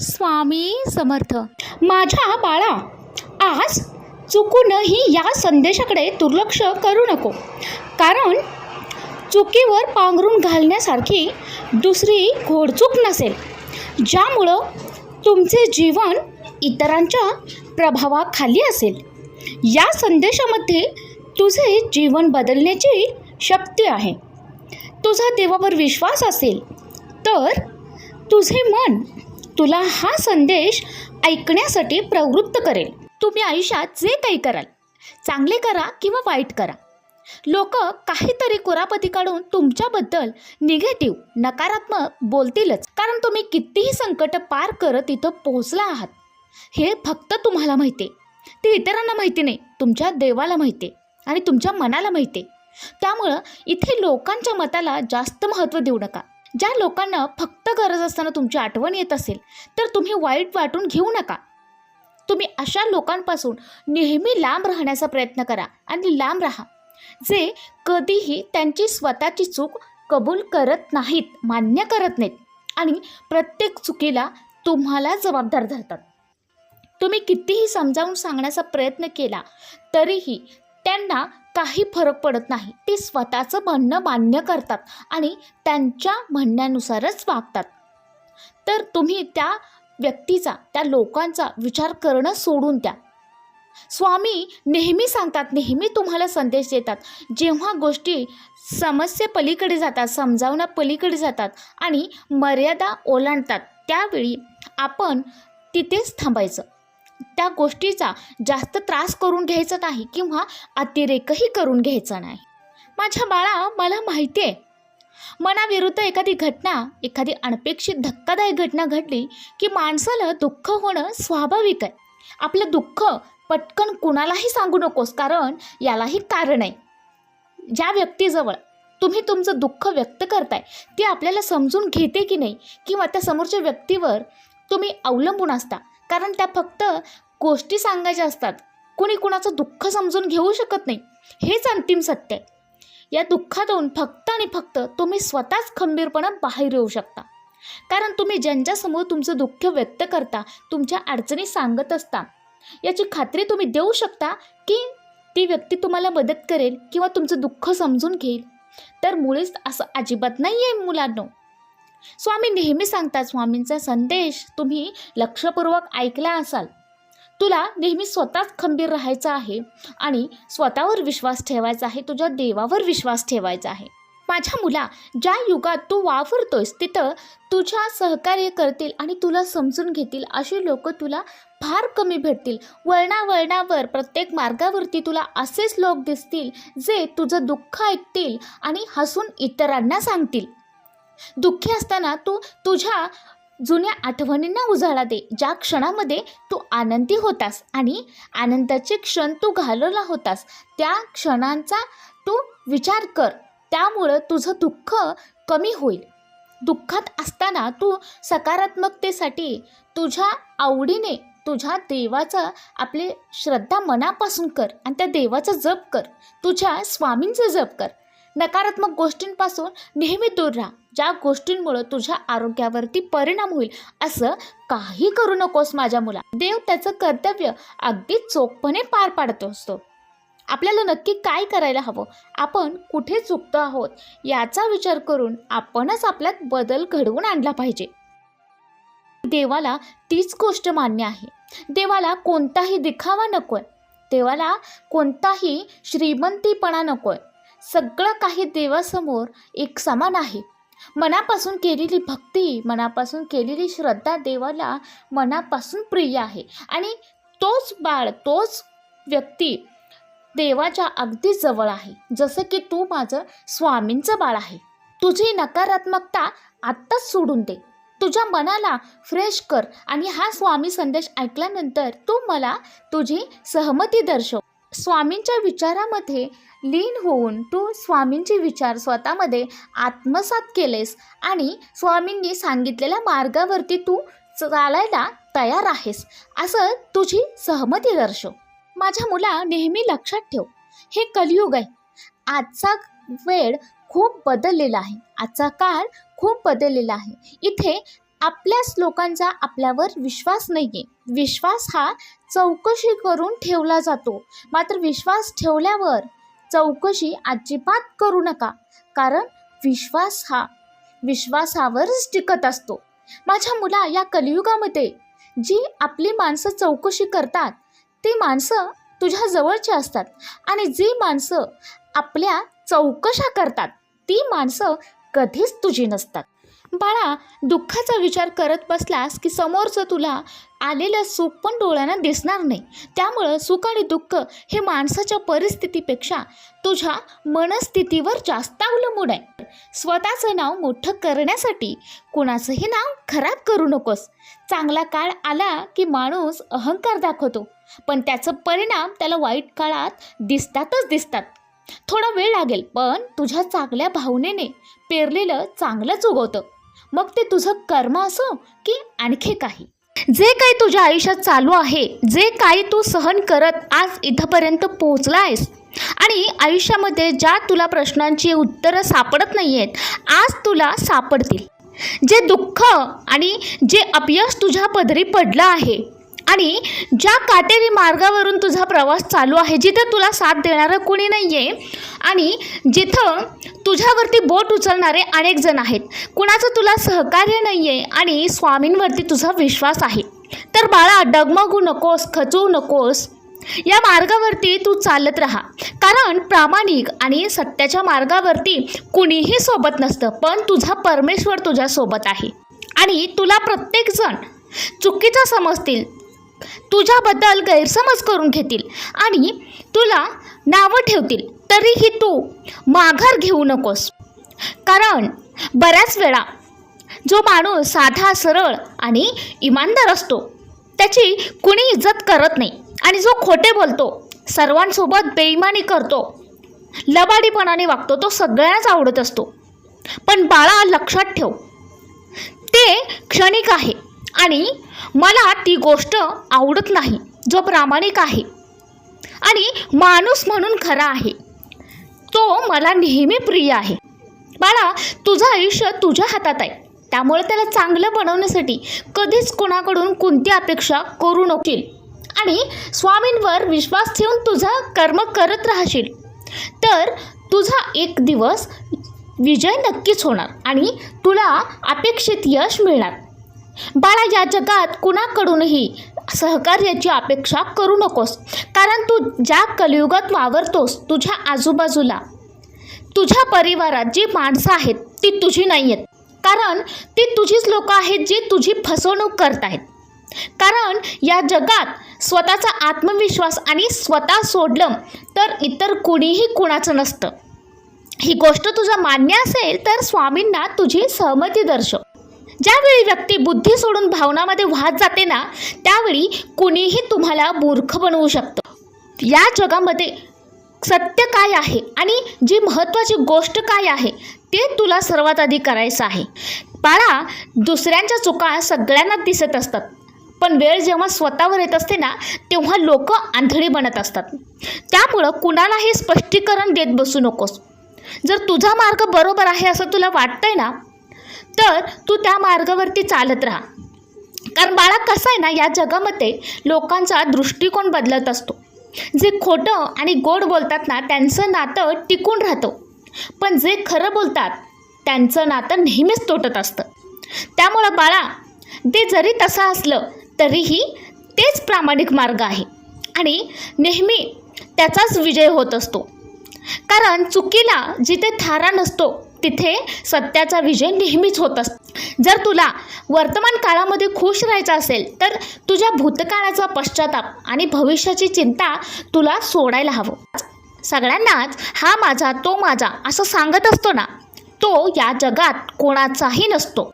स्वामी समर्थ. माझ्या बाळा आज चुकूनही या संदेशाकडे दुर्लक्ष करू नको. कारण चुकीवर पांघरून घालण्यासारखी दुसरी घोडचूक नसेल. ज्यामुळं तुमचे जीवन इतरांच्या प्रभावाखाली असेल. या संदेशामध्ये तुझे जीवन बदलण्याची शक्ती आहे. तुझा देवावर विश्वास असेल तर तुझे मन तुला हा संदेश ऐकण्यासाठी प्रवृत्त करेल. तुम्ही आयुष्यात जे काही कराल चांगले करा किंवा वाईट करा. लोक काहीतरी कुरापती काढून तुमच्याबद्दल निगेटिव्ह नकारात्मक बोलतीलच. कारण तुम्ही कितीही संकट पार करत इथं पोहोचला आहात. हे फक्त तुम्हाला माहिती ते इतरांना माहिती नाही तुमच्या देवाला माहिती आहे आणि तुमच्या मनाला माहिती आहे. त्यामुळं इथे लोकांच्या मताला जास्त महत्त्व देऊ नका. ज्या लोकांना फक्त गरज असताना तुमची आठवण येत असेल तर तुम्ही वाईट वाटून घेऊ नका. तुम्ही अशा लोकांपासून नेहमी लांब राहण्याचा प्रयत्न करा आणि लांब राहा जे कधीही त्यांची स्वतःची चूक कबूल करत नाहीत मान्य करत नाहीत आणि प्रत्येक चुकीला तुम्हाला जबाबदार धरतात. तुम्ही कितीही समजावून सांगण्याचा प्रयत्न केला तरीही त्यांना काही फरक पडत नाही. ते स्वतःचं म्हणणं मान्य करतात आणि त्यांच्या म्हणण्यानुसारच वागतात. तर तुम्ही त्या व्यक्तीचा त्या लोकांचा विचार करणं सोडून द्या. स्वामी नेहमी सांगतात नेहमी तुम्हाला संदेश देतात. जेव्हा गोष्टी समस्येपलीकडे जातात समजावण्या पलीकडे जातात आणि मर्यादा ओलांडतात त्यावेळी आपण तिथेच थांबायचं. त्या गोष्टीचा जास्त त्रास करून घ्यायचा नाही किंवा अतिरेकही करून घ्यायचा नाही. माझ्या बाळा मला माहिती आहे मनाविरुद्ध एखादी घटना एखादी अनपेक्षित धक्कादायक घटना घडली की माणसाला दुःख होणं स्वाभाविक आहे. आपलं दुःख पटकन कुणालाही सांगू नकोस कारण यालाही कारण आहे. ज्या व्यक्तीजवळ तुम्ही तुमचं दुःख व्यक्त करताय ती आपल्याला समजून घेते की नाही किंवा त्या समोरच्या व्यक्तीवर तुम्ही अवलंबून असता. कारण त्या फक्त गोष्टी सांगायच्या असतात. कुणी कुणाचं दुःख समजून घेऊ शकत नाही. हेच अंतिम सत्य आहे. या दुःखातून फक्त आणि फक्त तुम्ही स्वतःच खंबीरपणा बाहेर येऊ शकता. कारण तुम्ही ज्यांच्यासमोर तुमचं दुःख व्यक्त करता तुमच्या अडचणी सांगत असता याची खात्री तुम्ही देऊ शकता की ती व्यक्ती तुम्हाला मदत करेल किंवा तुमचं दुःख समजून घेईल. तर मुळीच असं अजिबात नाही आहे मुलांनो. स्वामी नेहमी सांगतात स्वामींचा संदेश तुम्ही लक्षपूर्वक ऐकला असाल तुला नेहमी स्वतःच खंबीर राहायचं आहे आणि स्वतःवर विश्वास ठेवायचा आहे तुझ्या देवावर विश्वास ठेवायचा आहे. माझ्या मुला ज्या युगात तू वावरतोयस तिथं तुझ्या सहकार्य करतील आणि तुला समजून घेतील अशी लोक तुला फार कमी भेटतील. वळणावळणावर प्रत्येक मार्गावरती तुला असेच लोक दिसतील जे तुझं दुःख ऐकतील आणि हसून इतरांना सांगतील. दुःखी असताना तू तुझ्या जुन्या आठवणींना उजाळा दे. ज्या क्षणामध्ये तू आनंदी होतास आणि आनंदाचे क्षण तू घालवला होतास त्या क्षणांचा तू विचार कर. त्यामुळं तुझं दुःख कमी होईल. दुःखात असताना तू सकारात्मकतेसाठी तुझ्या आवडीने तुझ्या देवाचा आपली श्रद्धा मनापासून कर आणि त्या देवाचं जप कर. तुझ्या स्वामींचं जप कर. नकारात्मक गोष्टींपासून नेहमी दूर राहा. ज्या गोष्टींमुळं तुझ्या आरोग्यावरती परिणाम होईल असं काही करू नकोस माझ्या मुला. देव त्याचं कर्तव्य अगदी चोखपणे पार पाडत असतो. आपल्याला नक्की काय करायला हवं? आपण कुठे चुकतो आहोत? याचा विचार करून आपणच आपल्यात बदल घडवून आणला पाहिजे. देवाला तीच गोष्ट मान्य आहे. देवाला कोणताही दिखावा नकोय. देवाला कोणताही श्रीमंतीपणा नकोय. सगळं काही देवासमोर एक समान आहे. मनापासून केलेली भक्ती मनापासून केलेली श्रद्धा देवाला मनापासून प्रिय आहे. आणि तोच बाळ तोच व्यक्ती देवाच्या अगदी जवळ आहे. जसं की तू माझं स्वामींचं बाळ आहे. तुझी नकारात्मकता आत्ताच सोडून दे. तुझ्या मनाला फ्रेश कर. आणि हा स्वामी संदेश ऐकल्यानंतर तू मला तुझी सहमती दर्शव. स्वामींच्या विचारामध्ये लीन होऊन तू स्वामींचे विचार स्वतःमध्ये आत्मसात केलेस आणि स्वामींनी सांगितलेल्या मार्गावरती तू चालायला तयार आहेस असं तुझी सहमती दर्शव. माझ्या मुला नेहमी लक्षात ठेव. हे कलियुग आहे. आजचा वेळ खूप बदललेला आहे. आजचा काळ खूप बदललेला आहे. इथे आपल्याच लोकांचा आपल्यावर विश्वास नाही आहे विश्वास हा चौकशी करून ठेवला जातो. मात्र विश्वास ठेवल्यावर चौकशी अजिबात करू नका. कारण विश्वास हा विश्वासावरच टिकत असतो. माझ्या मुला या कलियुगामध्ये जी आपली माणसं चौकशी करतात ती माणसं तुझ्या जवळची असतात आणि जी माणसं आपल्या चौकशा करतात ती माणसं कधीच तुझी नसतात. बाळा दुःखाचा विचार करत बसलास की समोरचं तुला आलेलं सुख पण डोळ्यांना दिसणार नाही. त्यामुळं सुख आणि दुःख हे माणसाच्या परिस्थितीपेक्षा तुझ्या मनस्थितीवर जास्त अवलंबून आहे. स्वतःचं नाव मोठं करण्यासाठी कुणाचंही नाव खराब करू नकोस. चांगला काळ आला की माणूस अहंकार दाखवतो पण त्याचं परिणाम त्याला वाईट काळात दिसतातच दिसतात. थोडा वेळ लागेल पण तुझ्या चांगल्या भावनेने पेरलेलं चांगलंच उगवतं. मग ते तुझं कर्म असो की आणखी काही. जे काही तुझ्या आयुष्यात चालू आहे जे काही तू सहन करत आज इथंपर्यंत पोहोचला आहेस आणि आयुष्यामध्ये ज्या तुला प्रश्नांची उत्तरं सापडत नाही आहेत आज तुला सापडतील. जे दुःख आणि जे अपयश तुझ्या पदरी पडलं आहे आणि ज्या काटेरी मार्गावरून तुझा प्रवास चालू आहे जिथं तुला साथ देणारं कुणी नाही आहे आणि जिथं तुझ्यावरती बोट उचलणारे अनेक जण आहेत. कुणाचं तुला सहकार्य नाही आहे आणि स्वामींवरती तुझा विश्वास आहे. तर बाळा डगमगू नकोस खचू नकोस. या मार्गावरती तू चालत राहा. कारण प्रामाणिक आणि सत्याच्या मार्गावरती कुणीही सोबत नसतं पण तुझा परमेश्वर तुझ्यासोबत आहे. आणि तुला प्रत्येकजण चुकीचं समजतील तुझ्याबद्दल गैरसमज करून घेतील आणि तुला नावं ठेवतील तरीही तू माघार घेऊ नकोस. कारण बऱ्याच वेळा जो माणूस साधा सरळ आणि इमानदार असतो त्याची कुणी इज्जत करत नाही आणि जो खोटे बोलतो सर्वांसोबत बेईमानी करतो लबाडीपणाने वागतो तो सगळ्यांनाच आवडत असतो. पण बाळा लक्षात ठेव ते क्षणिक आहे. आणि मला ती गोष्ट आवडत नाही जो प्रामाणिक आहे. आणि माणूस म्हणून खरा आहे. तो मला नेहमी प्रिय आहे. बाळा तुझं आयुष्य तुझ्या हातात आहे. त्यामुळे त्याला चांगलं बनवण्यासाठी कधीच कोणाकडून कोणती अपेक्षा करू नकील आणि स्वामींवर विश्वास ठेवून तुझा कर्म करत राहशील. तर तुझा एक दिवस विजय नक्कीच होणार आणि तुला अपेक्षित यश मिळणार. बाळा या जगात कुणाकडूनही सहकार्याची अपेक्षा करू नकोस. कारण तू ज्या कलियुगात वावरतोस तुझ्या आजूबाजूला तुझ्या परिवारात जी माणसं आहेत ती तुझी नाही आहेत कारण ती तुझीच लोकं आहेत जी तुझी फसवणूक करत आहेत. कारण या जगात स्वतःचा आत्मविश्वास आणि स्वतः सोडलं तर इतर कुणीही कुणाचं नसतं. ही गोष्ट तुझा मान्य असेल तर स्वामींना तुझी सहमती दर्शव. ज्यावेळी व्यक्ती बुद्धी सोडून भावनामध्ये वाहत जाते ना त्यावेळी कुणीही तुम्हाला मूर्ख बनवू शकतं. या जगामध्ये सत्य काय आहे आणि जी महत्त्वाची गोष्ट काय आहे ते तुला सर्वात आधी करायचं आहे. बाळा दुसऱ्यांच्या चुका सगळ्यांनाच दिसत असतात. पण वेळ जेव्हा स्वतःवर येत असते ना तेव्हा लोक आंधळी बनत असतात. त्यामुळं कुणालाही स्पष्टीकरण देत बसू नकोस. जर तुझा मार्ग बरोबर आहे असं तुला वाटतंय ना तर तू त्या मार्गावरती चालत राहा. कारण बाळा कसं आहे ना या जगामध्ये लोकांचा दृष्टिकोन बदलत असतो. जे खोटं आणि गोड बोलतात ना त्यांचं नातं टिकून राहतं. पण जे खरं बोलतात त्यांचं नातं नेहमीच तोटत असतं. त्यामुळं बाळा ते जरी तसं असलं तरीही तेच प्रामाणिक मार्ग आहे. आणि नेहमी त्याचाच विजय होत असतो. कारण चुकीला जिथे थारा नसतो तिथे सत्याचा विजय नेहमीच होत असतो. जर तुला वर्तमान काळामध्ये खुश राहायचं असेल तर तुझ्या भूतकाळाचा पश्चाताप आणि भविष्याची चिंता तुला सोडायला हवं. सगळ्यांनाच हा माझा तो माझा असं सांगत असतो ना तो या जगात कोणाचाही नसतो.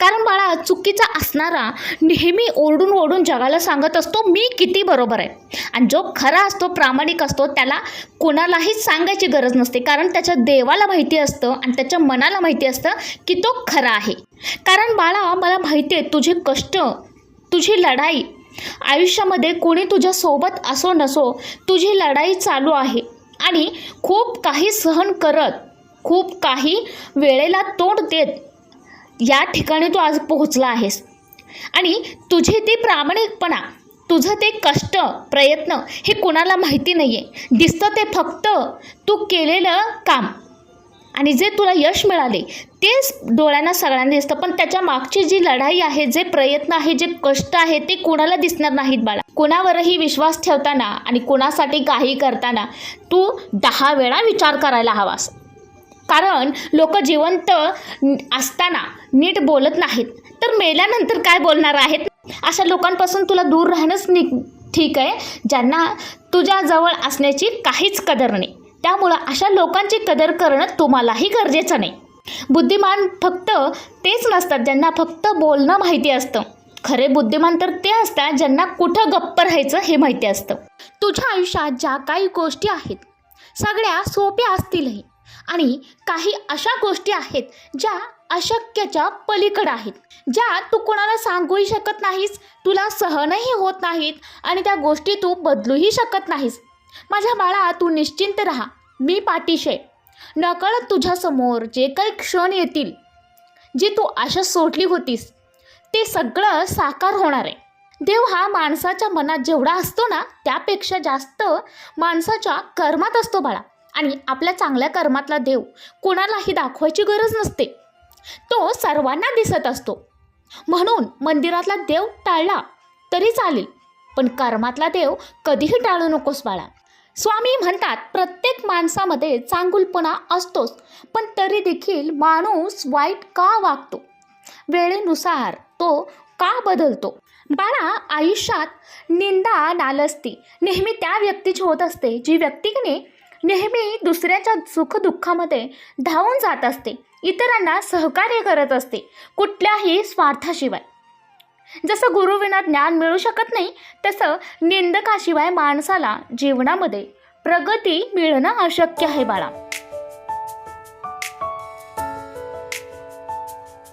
कारण बाळा चुकीचा असणारा नेहमी ओरडून ओरडून जगाला सांगत असतो मी किती बरोबर आहे. आणि जो खरा असतो प्रामाणिक असतो त्याला कोणालाही सांगायची गरज नसते. कारण त्याच्या देवाला माहिती असतं आणि त्याच्या मनाला माहिती असतं की तो खरा आहे. कारण बाळा मला माहिती आहे तुझे कष्ट तुझी लढाई आयुष्यामध्ये कोणी तुझ्यासोबत असो नसो तुझी लढाई चालू आहे. आणि खूप काही सहन करत खूप काही वेळेला तोंड देत या ठिकाणी तू आज पोहोचला आहेस. आणि तुझी ती प्रामाणिकपणा तुझं ते कष्ट प्रयत्न हे कोणाला माहिती नाही आहे दिसतं ते फक्त तू केलेलं काम. आणि जे तुला यश मिळाले तेच डोळ्यांना सगळ्यांना दिसतं. पण त्याच्या मागची जी लढाई आहे जे प्रयत्न आहे जे कष्ट आहे ते कोणाला दिसणार नाहीत बाळा. कोणावरही विश्वास ठेवताना आणि कोणासाठी काही करताना तू दहा वेळा विचार करायला हवास. कारण लोक जिवंत असताना नीट बोलत नाहीत. तर मेल्यानंतर काय बोलणार आहेत? अशा लोकांपासून तुला दूर राहणंच नि ठीक आहे. ज्यांना तुझ्याजवळ असण्याची काहीच कदर नाही. त्यामुळं अशा लोकांची कदर करणं तुम्हालाही गरजेचं नाही. बुद्धिमान फक्त तेच नसतात ज्यांना फक्त बोलणं माहिती असतं. खरे बुद्धिमान तर ते असतात ज्यांना कुठं गप्प राहायचं हे माहिती असतं. तुझ्या आयुष्यात ज्या काही गोष्टी आहेत सगळ्या सोप्या असतीलही. आणि काही अशा गोष्टी आहेत ज्या अशक्याच्या पलीकडं आहेत. ज्या तू कोणाला सांगूही शकत नाहीस तुला सहनही होत नाहीत आणि त्या गोष्टी तू बदलूही शकत नाहीस. माझ्या बाळा तू निश्चिंत राहा. मी पाठीशी आहे नकळत तुझ्यासमोर जे काही क्षण येतील जी तू आशा सोडली होतीस ते सगळं साकार होणार आहे. देव हा माणसाच्या मनात जेवढा असतो ना त्यापेक्षा जास्त माणसाच्या कर्मात असतो बाळा. आणि आपल्या चांगल्या कर्मातला देव कोणालाही दाखवायची गरज नसते. तो सर्वांना दिसत असतो. म्हणून मंदिरातला देव टाळला तरी चालेल पण कर्मातला देव कधीही टाळू नकोस बाळा. स्वामी म्हणतात प्रत्येक माणसामध्ये चांगुलपणा असतोच पण तरी देखील माणूस वाईट का वागतो? वेळेनुसार तो का बदलतो? बाळा आयुष्यात निंदा नालस्ती. नेहमी त्या व्यक्तीची होत असते जी व्यक्तीने नेहमी दुसऱ्याच्या सुखदुःखामध्ये धावून जात असते. इतरांना सहकार्य करत असते कुठल्याही स्वार्थाशिवाय. जसं गुरुविना ज्ञान मिळू शकत नाही तसं निंदकाशिवाय माणसाला जीवनामध्ये प्रगती मिळणं अशक्य आहे बाळा.